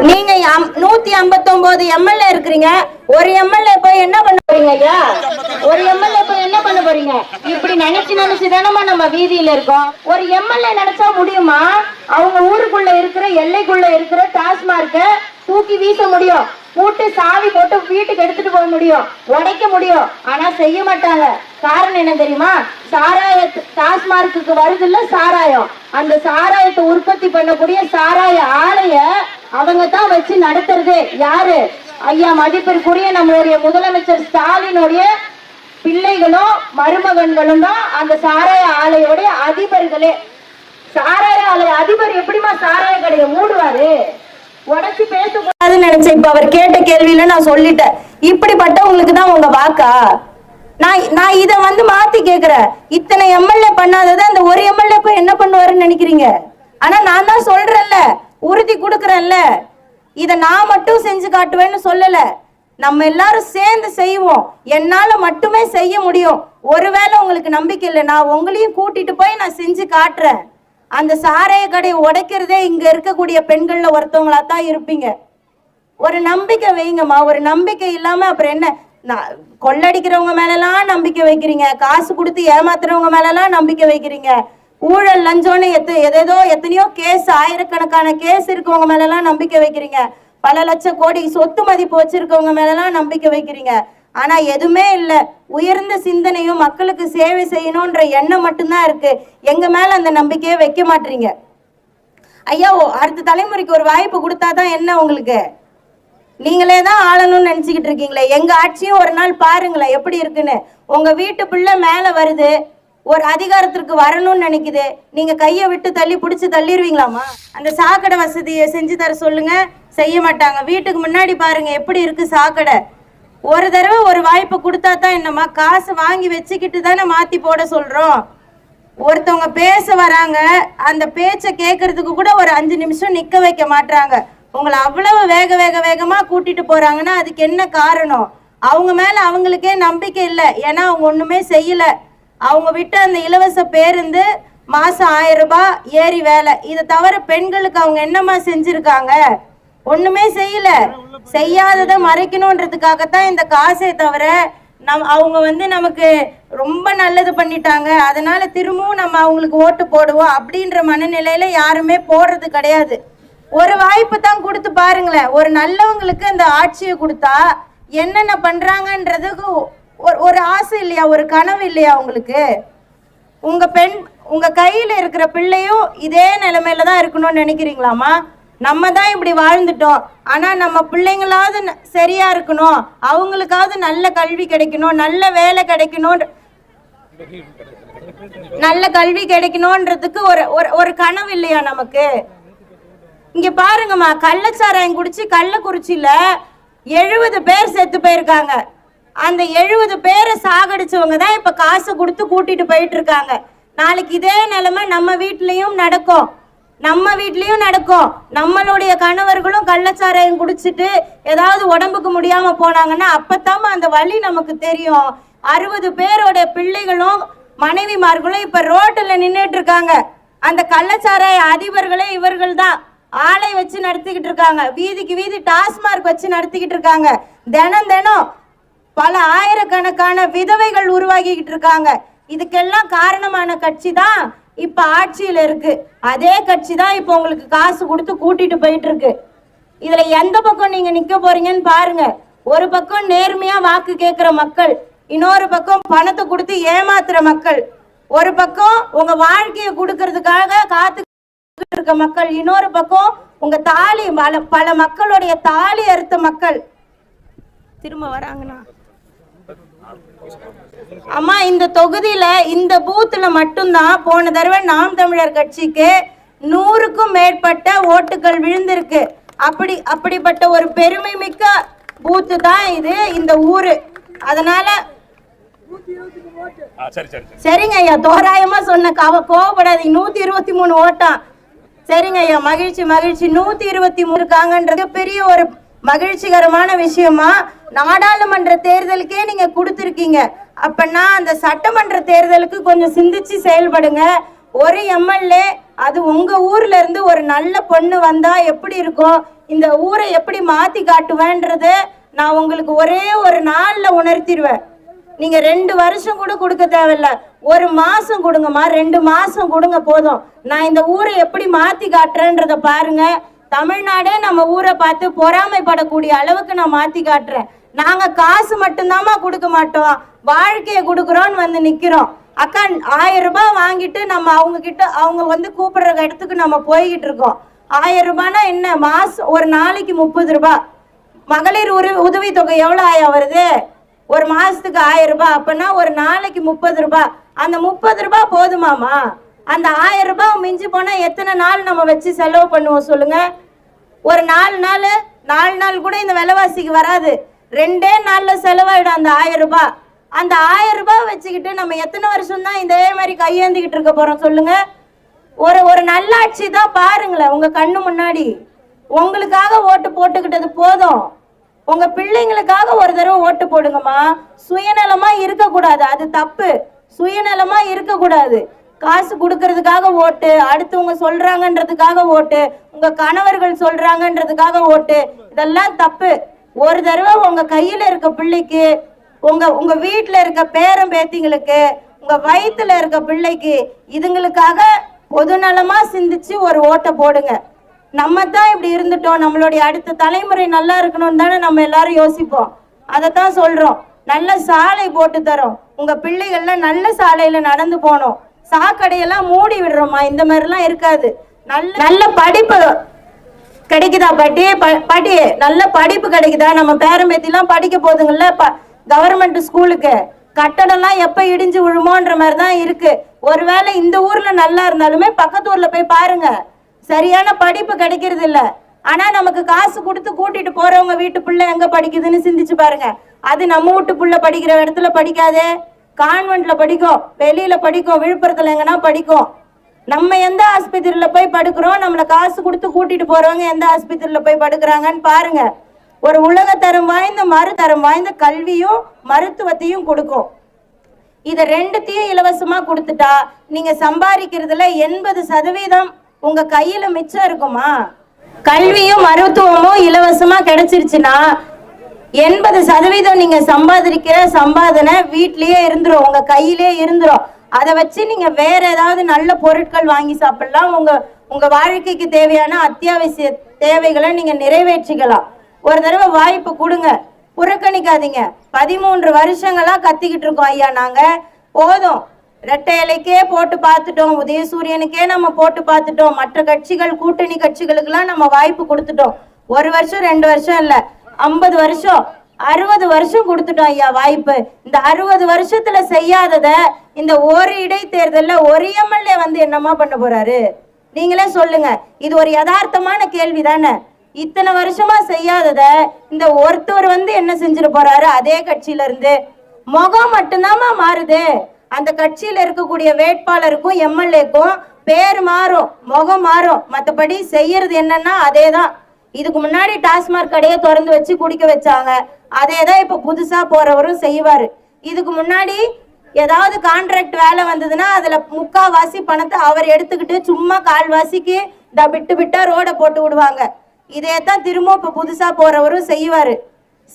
நீங்க அம்- நூத்தி ஐம்பத்தொன்பது எம்எல்ஏ இருக்கிறீங்க. ஒரு எம்எல்ஏ போய் என்ன பண்ண போறீங்க ஐயா? ஒரு எம்எல்ஏ போய் என்ன பண்ண போறீங்க? இப்படி நினைச்சு நினைச்சு தானமா நம்ம வீதியில இருக்கோம். ஒரு எம்எல்ஏ நினைச்சா முடியுமா? அவங்க ஊருக்குள்ள இருக்கிற எல்லைக்குள்ள இருக்கிற டாஸ்மார்க்க தூக்கி வீச முடியும். கூட்டு சாவி போட்டு வீட்டுக்கு எடுத்துட்டு போக முடியும். உடைக்க முடியும். ஆனா செய்ய மாட்டாங்க. காரணம் என்ன தெரியுமா? சாராய டாஸ்மார்க்கு வருதுல்ல சாராயம். அந்த சாராயத்தை உற்பத்தி பண்ணக்கூடிய சாராய ஆலைய அவங்க தான் வச்சு நடத்துறது. யாரு? ஐயா மதிப்பிற்குரிய நம்மளுடைய முதலமைச்சர் ஸ்டாலினுடைய பிள்ளைகளும் மருமகன்களும் தான் அந்த சாராய ஆலையோடைய அதிபர்களே. சாராய ஆலை அதிபர் எப்படிமா சாராய கடையை மூடுவாரு? உடச்சு பேசக்கூடாதுன்னு நினைச்சேன். இப்ப அவர் கேட்ட கேள்வியில நான் சொல்லிட்டேன். இப்படிப்பட்டவங்களுக்கு தான் உங்க வாக்கா? நான் நான் இத வந்து மாத்தி கேக்குறேன். இத்தனை எம்எல்ஏ பண்ணாததை அந்த ஒரு எம்எல்ஏ போய் என்ன பண்ணுவாருன்னு நினைக்கிறீங்க? ஆனா நான் தான் சொல்றேன்ல உறுதி கொடுக்குறேன்ல. இத நான் மட்டும் செஞ்சு காட்டுவேன்னு சொல்லல. நம்ம எல்லாரும் சேர்ந்து செய்வோம். என்னால மட்டுமே செய்ய முடியும். ஒருவேளை உங்களுக்கு நம்பிக்கை இல்லை நான் உங்களையும் கூட்டிட்டு போய் நான் செஞ்சு காட்டுறேன். அந்த சாராய கடையை உடைக்கிறதே இங்க இருக்கக்கூடிய பெண்கள்ல ஒருத்தவங்களா தான் இருப்பீங்க. ஒரு நம்பிக்கை வைங்கம்மா. ஒரு நம்பிக்கை இல்லாம அப்புறம் என்ன? கொள்ளடிக்கிறவங்க மேலலாம் நம்பிக்கை வைக்கிறீங்க. காசு கொடுத்து ஏமாத்துறவங்க மேலலாம் நம்பிக்கை வைக்கிறீங்க. ஊழல் லஞ்சம்னு எத்த எதேதோ எத்தனையோ கேஸ் ஆயிரக்கணக்கான கேஸ் இருக்கவங்க மேலலாம் நம்பிக்கை வைக்கிறீங்க. பல லட்சம் கோடி சொத்து மதிப்பு வச்சிருக்கவங்க மேலலாம் நம்பிக்கை வைக்கிறீங்க. ஆனா எதுவுமே இல்ல. உயர்ந்த சிந்தனையும் மக்களுக்கு சேவை செய்யணும்ன்ற எண்ணம் மட்டும்தான் இருக்கு. எங்க மேல அந்த நம்பிக்கையை வைக்க மாட்டீங்க ஐயா அடுத்த தலைமுறைக்கு ஒரு வாய்ப்பு கொடுத்தாதான் என்ன உங்களுக்கு? நீங்களே தான் ஆளணும்னு நினைச்சுக்கிட்டு இருக்கீங்களே. எங்க ஆட்சியும் ஒரு நாள் பாருங்களேன் எப்படி இருக்குன்னு. உங்க வீட்டு பிள்ளை மேல வருது ஒரு அதிகாரத்திற்கு வரணும்னு நினைக்குது. நீங்க கையை விட்டு தள்ளி பிடிச்சி தள்ளிடுவீங்களாமா அந்த சாக்கடை வசதியை செஞ்சு தர சொல்லுங்க. செய்ய மாட்டாங்க. வீட்டுக்கு முன்னாடி பாருங்க எப்படி இருக்கு சாக்கடை. ஒரு தடவை ஒரு வாய்ப்பு கொடுத்தா தான் என்னம்மா காசு வாங்கி வச்சுக்கிட்டு தானே மாத்தி போட சொல்றோம். ஒருத்தவங்க பேச வராங்க அந்த பேச்சை கேட்கறதுக்கு கூட ஒரு அஞ்சு நிமிஷம் நிக்க வைக்க மாட்றாங்க. உங்களை அவ்வளவு வேக வேக வேகமா கூட்டிட்டு போறாங்கன்னா அதுக்கு என்ன காரணம்? அவங்க மேல அவங்களுக்கே நம்பிக்கை இல்லை. ஏன்னா அவங்க ஒண்ணுமே செய்யல. அவங்க விட்ட அந்த இலவச பேருந்து மாசம் ஆயிரம் ரூபாய் ஏறி வேலை. இதை தவிர பெண்களுக்கு அவங்க என்னம்மா செஞ்சிருக்காங்க? ஒண்ணுமே செய்யல. செய்யாததை மறைக்கணுன்றதுக்காகத்தான் இந்த காசே தவிர நம் அவங்க வந்து நமக்கு ரொம்ப நல்லது பண்ணிட்டாங்க. அதனால திரும்பவும் நம்ம அவங்களுக்கு ஓட்டு போடுவோம் அப்படின்ற மனநிலையில யாருமே போடுறது கிடையாது. ஒரு வாய்ப்பு தான் கொடுத்து பாருங்களேன். ஒரு நல்லவங்களுக்கு இந்த ஆட்சியை கொடுத்தா என்னென்ன பண்றாங்கன்றதுக்கு ஒரு ஒரு ஆசை இல்லையா? ஒரு கனவு இல்லையா உங்களுக்கு? உங்க பெண் உங்க கையில இருக்கிற பிள்ளையும் இதே நிலைமையில தான் இருக்கணும்னு நினைக்கிறீங்களாமா நம்ம தான் இப்படி வாழ்ந்துட்டோம். ஆனா நம்ம பிள்ளைங்களாவது ந- சரியா இருக்கணும். அவங்களுக்காவது நல்ல கல்வி கிடைக்கணும் நல்ல வேலை கிடைக்கணும். நல்ல கல்வி கிடைக்கணும்ன்றதுக்கு ஒரு ஒரு ஒரு கனவு இல்லையா நமக்கு? இங்க பாருங்கம்மா கள்ளச்சாராயம் குடிச்சு கள்ளக்குறிச்சியில எழுபது பேர் செத்து போயிருக்காங்க. அந்த எழுபது பேரை சாகடிச்சவங்க தான் இப்ப காசு கொடுத்து கூட்டிட்டு போயிட்டு இருக்காங்க நாளைக்கு இதே நிலைமை நம்ம வீட்லயும் நடக்கும். நம்ம வீட்லயும் நடக்கும். நம்மளுடைய கணவர்களும் கள்ளச்சாராயம் குடிச்சிட்டு ஏதாவது உடம்புக்கு முடியாம போனாங்கன்னா அப்பத்தாம அந்த வழி நமக்கு தெரியும். அறுபது பேரோட பிள்ளைகளும் மனைவிமார்களும் இப்ப ரோட்டில் நின்றுட்டு இருக்காங்க. அந்த கள்ளச்சாராய அதிபர்களே இவர்கள் தான் ஆலை வச்சு நடத்திக்கிட்டு இருக்காங்க. வீதிக்கு வீதி டாஸ்மார்க் வச்சு நடத்திக்கிட்டு இருக்காங்க. தினம் தினம் பல ஆயிரக்கணக்கான விதவைகள் உருவாகிக்கிட்டு இருக்காங்க. இதுக்கெல்லாம் காரணமான கட்சி தான் இப்ப ஆட்சியில இருக்கு. அதே கட்சி தான் இப்ப உங்களுக்கு காசு கொடுத்து கூட்டிட்டு போயிட்டு இருக்கு. இதுல எந்த பக்கம் நீங்க நிக்க போறீங்கன்னு பாருங்க. ஒரு பக்கம் நேர்மையா வாக்கு கேட்கிற மக்கள் இன்னொரு பக்கம் பணத்தை கொடுத்து ஏமாத்துற மக்கள். ஒரு பக்கம் உங்க வாழ்க்கையை கொடுக்கறதுக்காக காத்து இருக்க மக்கள் இன்னொரு பக்கம் உங்க தாலி பல பல மக்களுடைய தாலி அறுத்த மக்கள். திரும்ப வராங்கண்ணா. அம்மா இந்த தொகுதியில இந்த பூத்துல மட்டும்தான் போன தடவை நாம் தமிழர் கட்சிக்கு நூறுக்கும் மேற்பட்ட ஓட்டுகள் விழுந்திருக்கு. அப்படி அப்படிப்பட்ட ஒரு பெருமை மிக்க பூத்து தான் இது இந்த ஊரு. அதனால சரிங்க ஐயா தோராயமா சொன்ன கவ கோவப்படாதீங்க. நூத்தி இருபத்தி மூணு ஓட்டாம் சரிங்க ஐயா மகிழ்ச்சி மகிழ்ச்சி. நூத்தி இருபத்தி மூணு இருக்காங்கன்றது பெரிய ஒரு மகிழ்ச்சிகரமான விஷயமா? நாடாளுமன்ற தேர்தலுக்கே நீங்க கொடுத்துருக்கீங்க. அப்பனா அந்த சட்டமன்ற தேர்தலுக்கு கொஞ்சம் சிந்திச்சு செயல்படுங்க. ஒரு எம்எல்ஏ அது உங்க ஊர்ல இருந்து ஒரு நல்ல பொண்ணு வந்தா எப்படி இருக்கும்? இந்த ஊரை எப்படி மாத்தி காட்டுவேன்றத நான் உங்களுக்கு ஒரே ஒரு நாள்ல உணர்த்திடுவேன். நீங்க ரெண்டு வருஷம் கூட கொடுக்க தேவையில்ல. ஒரு மாசம் கொடுங்கம்மா ரெண்டு மாசம் கொடுங்க போதும். நான் இந்த ஊரை எப்படி மாத்தி காட்டுறேன்றத பாருங்க. தமிழ்நாடே நம்ம ஊரை பார்த்து பொறாமைப்படக்கூடிய அளவுக்கு நான் மாத்தி காட்டுறேன். நாங்க காசு மட்டும்தாம்மா கொடுக்க மாட்டோம். வாழ்க்கையை கொடுக்குறோன்னு வந்து நிக்கிறோம். அக்கா ஆயிரம் ரூபாய் வாங்கிட்டு நம்ம அவங்க கிட்ட அவங்க வந்து கூப்பிடுற இடத்துக்கு நம்ம போய்கிட்டு இருக்கோம். ஆயிரம் ரூபாய்னா என்ன? மாசம் ஒரு நாளைக்கு முப்பது ரூபாய். மகளிர் உரு உதவித்தொகை எவ்வளோ ஆயா வருது ஒரு மாசத்துக்கு ஆயிரம் ரூபாய் அப்பனா ஒரு நாளைக்கு முப்பது ரூபாய். அந்த முப்பது ரூபாய் போதுமாமா? அந்த ஆயிரம் ரூபாய் மிஞ்சி போனா எத்தனை நாள் நம்ம வச்சு செலவு பண்ணுவோம் சொல்லுங்க? ஒரு நாலு நாள் நாலு நாள் கூட இந்த விலைவாசிக்கு வராது. ரெண்டே நாளில் செலவாயிடும் அந்த ஆயிரம் ரூபாய். அந்த ஆயிரம் ரூபாய் வச்சுக்கிட்டு நம்ம எத்தனை வருஷம் தான் இதே மாதிரி கையேந்திக்கிட்டு இருக்க போறோம் சொல்லுங்க? ஒரு ஒரு நல்லாட்சி தான் பாருங்களேன் உங்க கண்ணு முன்னாடி. உங்களுக்காக ஓட்டு போட்டுக்கிட்டது போதும். உங்க பிள்ளைங்களுக்காக ஒரு தடவை ஓட்டு போடுங்கம்மா. சுயநலமா இருக்கக்கூடாது. அது தப்பு. சுயநலமா இருக்கக்கூடாது. காசு கொடுக்கறதுக்காக ஓட்டு அடுத்தவங்க சொல்றாங்கன்றதுக்காக ஓட்டு உங்க கணவர்கள் சொல்றாங்கன்றதுக்காக ஓட்டு இதெல்லாம் தப்பு. ஒரு தடவை உங்க கையில இருக்க பிள்ளைக்கு உங்க உங்க வீட்டுல இருக்க பேரன் பேத்திங்களுக்கு உங்க வயிற்றுல இருக்க பிள்ளைக்கு இதுங்களுக்காக பொதுநலமா சிந்திச்சு ஒரு ஓட்டை போடுங்க. நம்ம தான் இப்படி இருந்துட்டோம். நம்மளுடைய அடுத்த தலைமுறை நல்லா இருக்கணும்னு தானே நம்ம எல்லாரும் யோசிப்போம். அதை தான் சொல்றோம். நல்ல சாலை போட்டு தரோம். உங்க பிள்ளைகள்லாம் நல்ல சாலையில நடந்து போகணும் சாக்கடையெல்லாம் மூடி விடுறோமா இந்த மாதிரிலாம் இருக்காது. நல்ல நல்ல படிப்பு கிடைக்குதா பாட்டி? ப- பாட்டி நல்ல படிப்பு கிடைக்குதா? நம்ம பேரம்பேத்திலாம் படிக்க போதுங்கள்ல கவர்மெண்ட் ஸ்கூலுக்கு. கட்டடம்லாம் எப்ப இடிஞ்சு விழுமோன்ற மாதிரி தான் இருக்கு. ஒருவேளை இந்த ஊர்ல நல்லா இருந்தாலுமே பக்கத்து ஊர்ல போய் பாருங்க. சரியான படிப்பு கிடைக்கிறது இல்ல ஆனா நமக்கு காசு கொடுத்து கூட்டிட்டு போறவங்க வீட்டு பிள்ளை எங்க படிக்குதுன்னு சிந்திச்சு பாருங்க. அது நம்ம வீட்டு புள்ள படிக்கிற இடத்துல படிக்காதே. கான்வென்ட்ல படிக்கும் வெளியில படிக்கும் விழுப்புரத்துல எங்கன்னா படிக்கும். நம்ம எந்த ஆஸ்பத்திரியில போய் படுக்கிறோம்? நம்மள காசு கொடுத்து கூட்டிட்டு போறவங்க எந்த ஆஸ்பத்திரியில போய் படுக்கிறாங்கன்னு பாருங்க. ஒரு உலகத்தரம் வாய்ந்த மறுதரம் வாய்ந்த கல்வியும் மருத்துவத்தையும் கொடுக்கும். இதை ரெண்டுத்தையும் இலவசமா கொடுத்துட்டா நீங்க சம்பாதிக்கிறதுல எண்பது சதவீதம் உங்க கையில மிச்சம் இருக்குமா? கல்வியும் மருத்துவமும் இலவசமா கிடைச்சிருச்சுன்னா எண்பது சதவீதம் நீங்க சம்பாதிக்கிற சம்பாதனை வீட்லயே இருந்துரும் உங்க கையிலே இருந்துரும். அதை வச்சு நீங்க வேற ஏதாவது நல்ல பொருட்கள் வாங்கி சாப்பிடலாம். உங்க உங்க வாழ்க்கைக்கு தேவையான அத்தியாவசிய தேவைகளை நீங்க நிறைவேற்றிக்கலாம். ஒரு தடவை வாய்ப்பு கொடுங்க. புறக்கணிக்காதீங்க. பதிமூன்று வருஷங்களா கத்திக்கிட்டு இருக்கோம் ஐயா நாங்க. போதும். ரெட்டை இலைக்கே போட்டு பார்த்துட்டோம் உதயசூரியனுக்கே நம்ம போட்டு பார்த்துட்டோம் மற்ற கட்சிகள் கூட்டணி கட்சிகளுக்கெல்லாம் நம்ம வாய்ப்பு கொடுத்துட்டோம். ஒரு வருஷம் ரெண்டு வருஷம் இல்ல ஐம்பது வருஷம் அறுபது வருஷம் கொடுத்துட்டோம் ஐயா வாய்ப்பு. இந்த அறுபது வருஷத்துல செய்யாதத இந்த ஒரு இடைத்தேர்தலில் ஒரு எம்எல்ஏ வந்து என்னமா பண்ண போறாரு? நீங்களே சொல்லுங்க. இது ஒரு யதார்த்தமான கேள்வி தானே இத்தனை வருஷமா செய்யாதத இந்த ஒருத்தர் வந்து என்ன செஞ்சிட போறாரு? அதே கட்சியில இருந்து. முகம் மட்டும்தாமா மாறுது. அந்த கட்சியில இருக்கக்கூடிய வேட்பாளருக்கும் எம்எல்ஏக்கும் பேர் மாறும் முகம் மாறும். மற்றபடி செய்யறது என்னன்னா அதே தான் இதுக்கு முன்னாடி டாஸ்மாக் கடையை திறந்து வச்சு குடிக்க வச்சாங்க. அதே தான் இப்ப புதுசா போறவரும் செய்வாரு. இதுக்கு முன்னாடி ஏதாவது கான்ட்ராக்ட் வேலை வந்ததுன்னா அதுல முக்காவாசி பணத்தை அவர் எடுத்துக்கிட்டு சும்மா கால்வாசிக்கு இந்த விட்டு விட்டா ரோட போட்டு விடுவாங்க. இதே தான் திரும்ப இப்ப புதுசா போறவரும் செய்வாரு.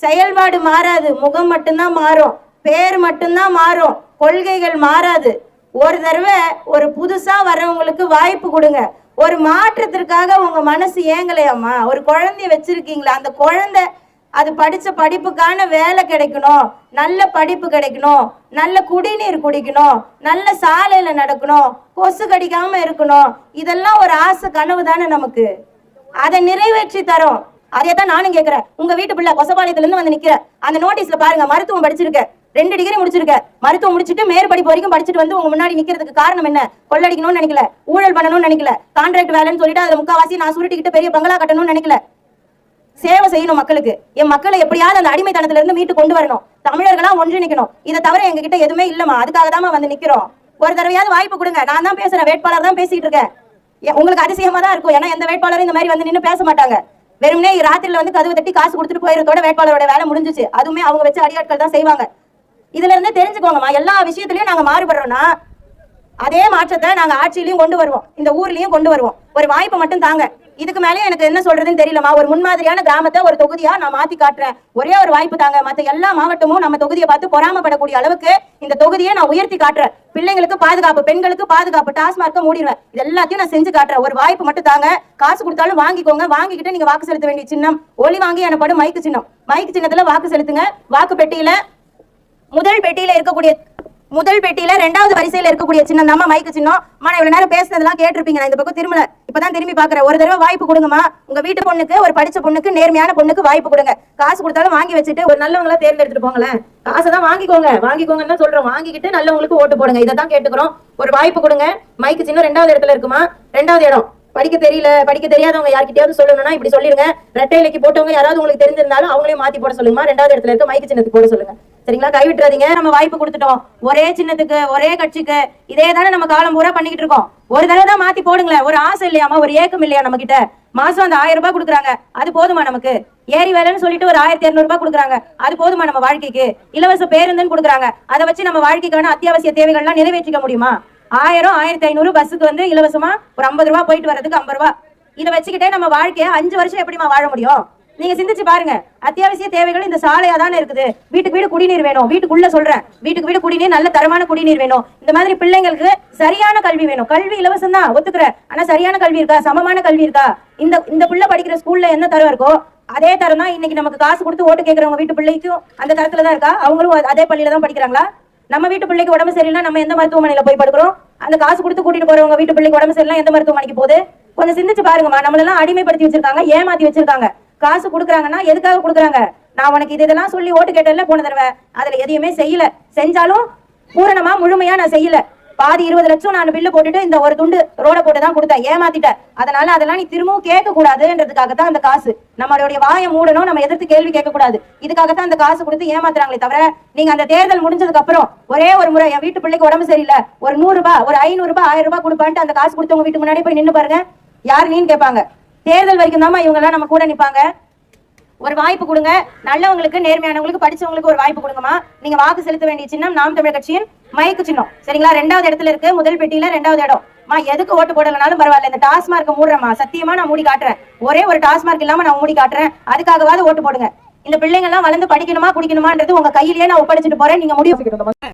செயல்பாடு மாறாது. முகம் மட்டும்தான் மாறும். பேர் மட்டும்தான் மாறும். கொள்கைகள் மாறாது. ஒரு தடவை ஒரு புதுசா வர்றவங்களுக்கு வாய்ப்பு கொடுங்க. ஒரு மாற்றத்திற்காக உங்க மனசு ஏங்கலையாம்மா. ஒரு குழந்தைய வச்சிருக்கீங்களா? அந்த குழந்தை அது படிச்ச படிப்புக்கான வேலை கிடைக்கணும். நல்ல படிப்பு கிடைக்கணும். நல்ல குடிநீர் குடிக்கணும். நல்ல சாலையில நடக்கணும். கொசு கடிக்காம இருக்கணும். இதெல்லாம் ஒரு ஆசை கனவு தானே நமக்கு. அதை நிறைவேற்றி தரும். அதே தான் நானும் கேக்குறேன். உங்க வீட்டு பிள்ளை கொசபாளையத்துல இருந்து வந்து நிக்கிற. அந்த நோட்டீஸ்ல பாருங்க மருத்துவம் படிச்சிருக்கேன் ரெண்டு டிகிரி முடிச்சிருக்க. மருத்துவம் முடிச்சிட்டு மேற்படிப்பு வரைக்கும் படிச்சுட்டு வந்து உங்க முன்னாடி நிக்கிறதுக்கு காரணம் என்ன? கொள்ளடிக்கணும்னு நினைக்கல. ஊழல் பண்ணணும்னு நினைக்கல. கான்ட்ராக்ட் வேலைன்னு சொல்லிட்டு அதுல முக்காவாசி நான் சுருட்டிக்கிட்டு பெரிய பங்களா கட்டணும்னு நினைக்கல. சேவை செய்யணும் மக்களுக்கு. என் மக்களை எப்படியாவது அந்த அடிமைத்தனத்துல இருந்து மீட்டு கொண்டு வரணும். தமிழர்களா ஒன்றிணைக்கணும் இதை தவிர எங்க கிட்ட எதுவுமே இல்லமா அதுக்காக தான் வந்து நிக்கிறோம். ஒரு தடவையாவது வாய்ப்பு கொடுங்க. நான் தான் பேசுறேன். வேட்பாளர் தான் பேசிட்டு இருக்கேன். ஏ- உங்களுக்கு அதிசயமா தான் இருக்கும். ஏன்னா எந்த வேட்பாளரும் இந்த மாதிரி வந்து நின்று பேச மாட்டாங்க. வெறுமனே ராத்திரில வந்து கதவு தட்டி காசு கொடுத்துட்டு போயிருந்தோட வேட்பாளரோட வேலை முடிஞ்சுச்சு. அதுவுமே அவங்க வச்சு அடியாட்கள் தான் செய்வாங்க. இதுல இருந்தே தெரிஞ்சுக்கோங்கம்மா. எல்லா விஷயத்திலயும் நாங்க மாறுபடுறோம்னா அதே மாற்றத்தை நாங்க ஆட்சியிலயும் கொண்டு வருவோம். இந்த ஊர்லயும் கொண்டு வருவோம். ஒரு வாய்ப்பு மட்டும் தாங்க. இதுக்கு மேலே எனக்கு என்ன சொல்றதுன்னு தெரியலமா ஒரு முன்மாதிரியான கிராமத்தை ஒரு தொகுதியா நான் மாத்தி காட்டுறேன். ஒரே ஒரு வாய்ப்பு தாங்க. மத்த எல்லா மாவட்டமும் நம்ம தொகுதியை பார்த்து பொறாமப்படக்கூடிய அளவுக்கு இந்த தொகுதியை நான் உயர்த்தி காட்டுறேன். பிள்ளைங்களுக்கு பாதுகாப்பு பெண்களுக்கு பாதுகாப்பு டாஸ்மார்க்க மூடிடுவேன். இது எல்லாத்தையும் நான் செஞ்சு காட்டுறேன். ஒரு வாய்ப்பு மட்டும் தாங்க. காசு கொடுத்தாலும் வாங்கிக்கோங்க. வாங்கிக்கிட்டு நீங்க வாக்கு செலுத்த வேண்டிய சின்னம். ஒளி வாங்கி எனப்படும் மைக்கு சின்னம். மைக்கு சின்னத்துல வாக்கு செலுத்துங்க. வாக்கு பெட்டியில முதல் பெட்டியில இருக்கக்கூடிய முதல் பெட்டியில ரெண்டாவது வரிசையில இருக்கக்கூடிய சின்னம் தாம்மா மைக்கு சின்னம். மா இவ்வளவு நேரம் பேசுனதெல்லாம் கேட்டிருப்பீங்க. நான் இந்த பக்கம் திரும்பல. இப்பதான் திரும்பி பாக்குறேன் ஒரு தடவை வாய்ப்பு கொடுங்கம்மா. உங்க வீட்டு பொண்ணுக்கு ஒரு படிச்ச பொண்ணுக்கு நேர்மையான பொண்ணுக்கு வாய்ப்பு கொடுங்க. காசு கொடுத்தாலும் வாங்கி வச்சுட்டு ஒரு நல்லவங்களா தேர்ந்தெடுத்துட்டு போங்களேன். காசை தான் வாங்கிக்கோங்க. வாங்கிக்கோங்கன்னு தான் சொல்றோம். வாங்கிக்கிட்டு நல்லவங்களுக்கு ஓட்டு போடுங்க. இதை தான் கேட்டுக்கிறோம். ஒரு வாய்ப்பு கொடுங்க. மைக்கு சின்னம் ரெண்டாவது இடத்துல இருக்குமா? ரெண்டாவது இடம். படிக்க தெரியல. படிக்க தெரியாதவங்க யார்கிட்டயாவது சொல்லணும்னா இப்படி சொல்லிருங்க. ரெட்டை இலைக்கு போட்டவங்க யாராவது உங்களுக்கு தெரிஞ்சிருந்தாலும் அவங்களையும் மாத்தி போட சொல்லுங்கம்மா. ரெண்டாவது இடத்துல இருக்க மைக்கு சின்னத்துக்கு போட சொல்லுங்க. சரிங்களா? கைவிட்டுறாதீங்க நம்ம வாய்ப்பு கொடுத்துட்டோம். ஒரே சின்னத்துக்கு ஒரே கட்சிக்கு இதே தானே நம்ம காலம் பூரா பண்ணிக்கிட்டு இருக்கோம். ஒரு தடவை தான் மாத்தி போடுங்களேன். ஒரு ஆசை இல்லையாமா ஒரு ஏக்கம் இல்லையா நம்ம கிட்ட மாசம் அந்த ஆயிரம் ரூபாய் கொடுக்குறாங்க. அது போதுமா நமக்கு? ஏரி வேலைன்னு சொல்லிட்டு ஒரு ஆயிரத்தி இருநூறு ரூபாய் கொடுக்குறாங்க. அது போதுமா நம்ம வாழ்க்கைக்கு? இலவச பேருந்துன்னு கொடுக்குறாங்க. அதை வச்சு நம்ம வாழ்க்கைக்கான அத்தியாவசிய தேவைகள்லாம் நிறைவேற்றிக்க முடியுமா? ஆயிரம் ஆயிரத்தி ஐநூறு பஸ்ஸுக்கு வந்து இலவசமா ஒரு ஐம்பது ரூபாய் போயிட்டு வர்றதுக்கு ஐம்பது ரூபாய். இதை வச்சுக்கிட்டே நம்ம வாழ்க்கைய அஞ்சு வருஷம் எப்படிமா வாழ முடியும்? நீங்க சிந்திச்சு பாருங்க. அத்தியாவசிய தேவைகள் இந்த சாலையா தானே இருக்குது. வீட்டுக்கு வீடு குடிநீர் வேணும். வீட்டுக்குள்ள சொல்றேன். வீட்டுக்கு வீடு குடிநீர் நல்ல தரமான குடிநீர் வேணும். இந்த மாதிரி பிள்ளைங்களுக்கு சரியான கல்வி வேணும். கல்வி இலவசம் தான் ஒத்துக்கிறேன். ஆனா சரியான கல்வி இருக்கா? சமமான கல்வி இருக்கா? இந்த இந்த பிள்ளை படிக்கிற ஸ்கூல்ல என்ன தரம் இருக்கோ அதே தரம் தான் இன்னைக்கு நமக்கு காசு கொடுத்து ஓட்டு கேட்கறவங்க வீட்டு பிள்ளைக்கும் அந்த தரத்துல தான் இருக்கா? அவங்களும் அதே பள்ளியில தான் படிக்கிறாங்களா? நம்ம வீட்டு பிள்ளைக்கு உடம்பு சரியில்லை நம்ம எந்த மருத்துவமனையில போய் படுக்கிறோம்? அந்த காசு கொடுத்து கூட்டிட்டு போறவங்க வீட்டு பிள்ளைக்கு உடம்பு சரியில்லை எந்த மருத்துவமனைக்கு போகுது? கொஞ்சம் சிந்திச்சு பாருங்கம்மா. நம்மளெல்லாம் அடிமைப்படுத்தி வச்சிருக்காங்க ஏமாத்தி வச்சிருக்காங்க. காசு கொடுக்குறாங்கன்னா எதுக்காக கொடுக்குறாங்க? நான் உனக்கு இது இதெல்லாம் சொல்லி ஓட்டு கேட்டல போன தடவை. அதுல எதையுமே செய்யல. செஞ்சாலும் பூரணமா முழுமையா நான் செய்யல. பாதி இருபது லட்சம் நான் பில்லு போட்டுட்டு இந்த ஒரு துண்டு ரோட போட்டு தான் கொடுத்தேன். ஏமாத்திட்டேன். அதனால அதெல்லாம் நீ திரும்பவும் கேட்க கூடாதுன்றதுக்காக தான் அந்த காசு. நம்மளுடைய வாயை மூடணும். நம்ம எதிர்த்து கேள்வி கேட்க கூடாது இதுக்காக தான் அந்த காசு கொடுத்து ஏமாத்துறாங்களே தவிர நீங்க அந்த தேர்தல் முடிஞ்சதுக்கு அப்புறம் ஒரே ஒரு முறை என் வீட்டு பிள்ளைக்கு உடம்பு சரியில்லை. ஒரு நூறு ரூபாய் ஒரு ஐநூறு ரூபாய் ஆயிரம் ரூபாய் கொடுப்பான்ட்டு அந்த காசு கொடுத்து உங்க வீட்டு முன்னாடி போய் நின்னு பாருங்க. யாரு நீன்னு கேட்பாங்க. தேர்தல் வரைக்கும் தாமா இவங்க எல்லாம் நம்ம கூட நிப்பாங்க. ஒரு வாய்ப்பு கொடுங்க. நல்லவங்களுக்கு நேர்மையானவங்களுக்கு படிச்சவங்களுக்கு ஒரு வாய்ப்பு கொடுங்கம்மா. நீங்க வாக்கு செலுத்த வேண்டிய சின்னம் நாம் தமிழர் கட்சியின் மைக்கு சின்னம். சரிங்களா? ரெண்டாவது இடத்துல இருக்கு. முதல் பெட்டியில ரெண்டாவது இடம். மா எதுக்கு ஓட்டு போடலனாலும் பரவாயில்ல. இந்த டாஸ்மார்க் மூடுறமா சத்தியமா நான் மூடி காட்டுறேன். ஒரே ஒரு டாஸ்மார்க் இல்லாம நான் மூடி காட்டுறேன். அதுக்காகவாவது ஓட்டு போடுங்க. இந்த பிள்ளைங்க எல்லாம் வளர்ந்து படிக்கணுமா குடிக்கணுமான்றது உங்க கையிலேயே நான் ஒப்படைச்சிட்டு போறேன். நீங்க முடிவு